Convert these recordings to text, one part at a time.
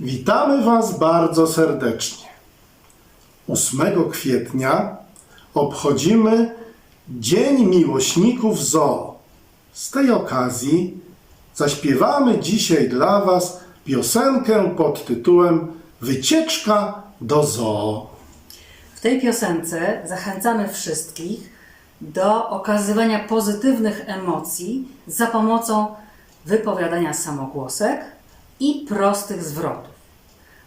Witamy Was bardzo serdecznie. 8 kwietnia obchodzimy Dzień Miłośników Zoo. Z tej okazji zaśpiewamy dzisiaj dla Was piosenkę pod tytułem Wycieczka do zoo. W tej piosence zachęcamy wszystkich do okazywania pozytywnych emocji za pomocą wypowiadania samogłosek i prostych zwrotów,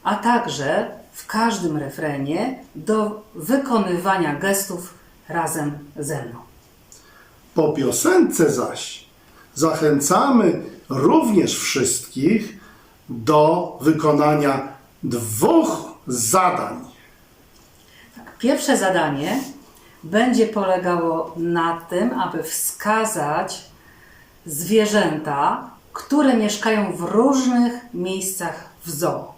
a także w każdym refrenie do wykonywania gestów razem ze mną. Po piosence zaś zachęcamy również wszystkich do wykonania dwóch zadań. Pierwsze zadanie będzie polegało na tym, aby wskazać zwierzęta, które mieszkają w różnych miejscach w zoo.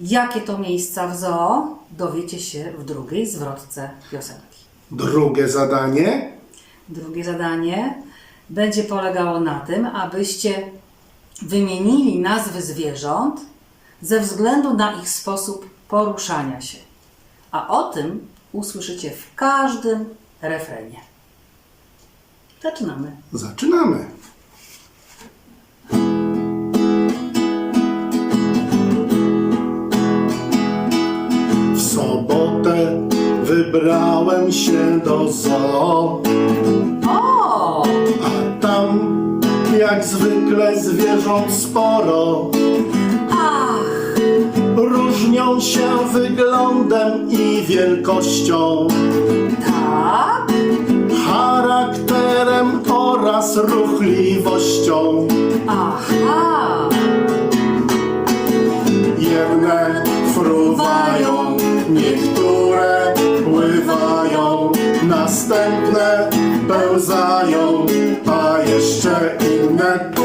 Jakie to miejsca w zoo, dowiecie się w drugiej zwrotce piosenki. Drugie zadanie Drugie zadanie będzie polegało na tym, abyście wymienili nazwy zwierząt ze względu na ich sposób poruszania się. A o tym usłyszycie w każdym refrenie. Zaczynamy. zaczynamy. Wybrałem się do zoo, O! a tam jak zwykle zwierząt sporo. Ach! Różnią się wyglądem i wielkością, Tak? charakterem oraz ruchliwością. Aha! Jedne fruwają, niektóre pełzają, a jeszcze inne tu,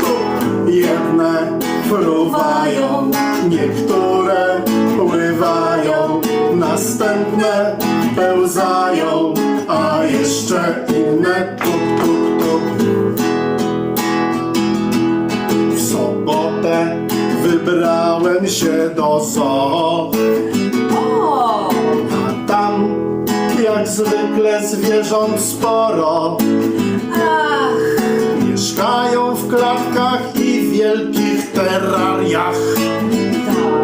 tu. Jedne fruwają, niektóre pływają, następne pełzają, a jeszcze inne tu. W sobotę wybrałem się do zoo, zwykle zwierząt sporo. Ach! Mieszkają w klatkach i wielkich terrariach.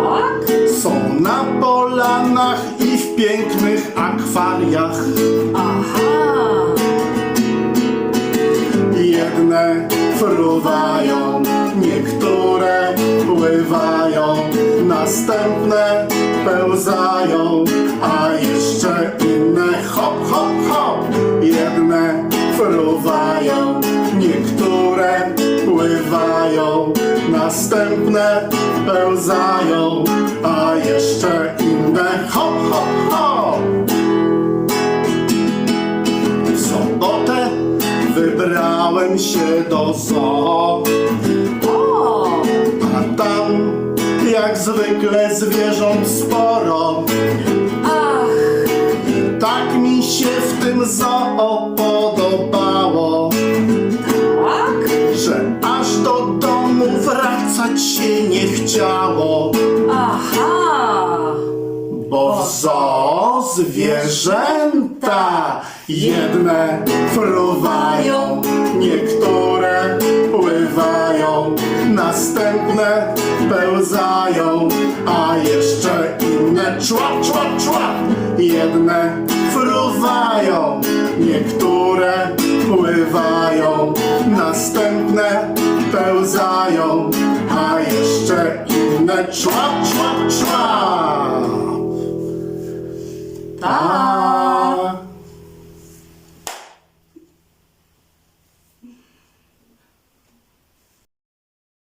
Tak? Są na polanach i w pięknych akwariach. Aha! Jedne fruwają, niektóre pływają, następne pełzają, następne pełzają, a jeszcze inne hop, hop, hop. W sobotę wybrałem się do zoo, O! a tam jak zwykle zwierząt sporo. Ach! Tak mi się w tym zoo podobało, się nie chciało. Aha! Bo w zoo zwierzęta jedne fruwają, niektóre pływają, następne pełzają, a jeszcze inne człap, człap, człap. Jedne fruwają, niektóre pływają, następne pełzają, a jeszcze inne człap, człap, człap. Tak!